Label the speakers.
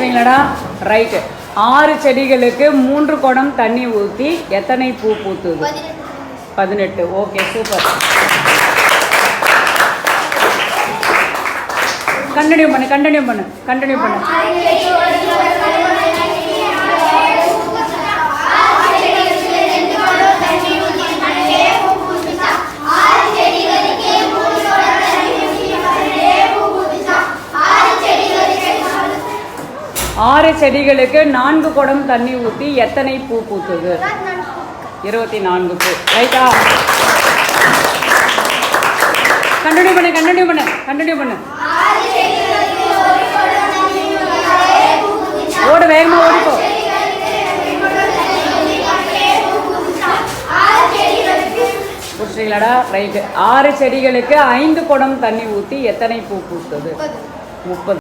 Speaker 1: முடிச்சிட்டிங்களாடா right ஆறு செடிகளுக்கு மூன்று குடம் தண்ணி ஊற்றி எத்தனை பூ பூத்துது? பதினெட்டு. ஓகே சூப்பர் கண்டினியூ பண்ணு கண்டினியூ பண்ணு கண்டினியூ பண்ணு. ஆறு செடிகளுக்கு நான்கு குடம் தண்ணி ஊற்றி எத்தனை பூ பூத்துது? இருபத்தி நான்கு பூ. ரைட்டா? கண்டினியூ பண்ணு கண்டினியூ பண்ணு கண்டினியூ பண்ணு. ஓடு வேகமா ஓடிப்போ புரிச்சிங்களாடா ரைட்டு. ஆறு செடிகளுக்கு ஐந்து குடம் தண்ணி ஊற்றி எத்தனை பூ பூத்தது? முப்பது.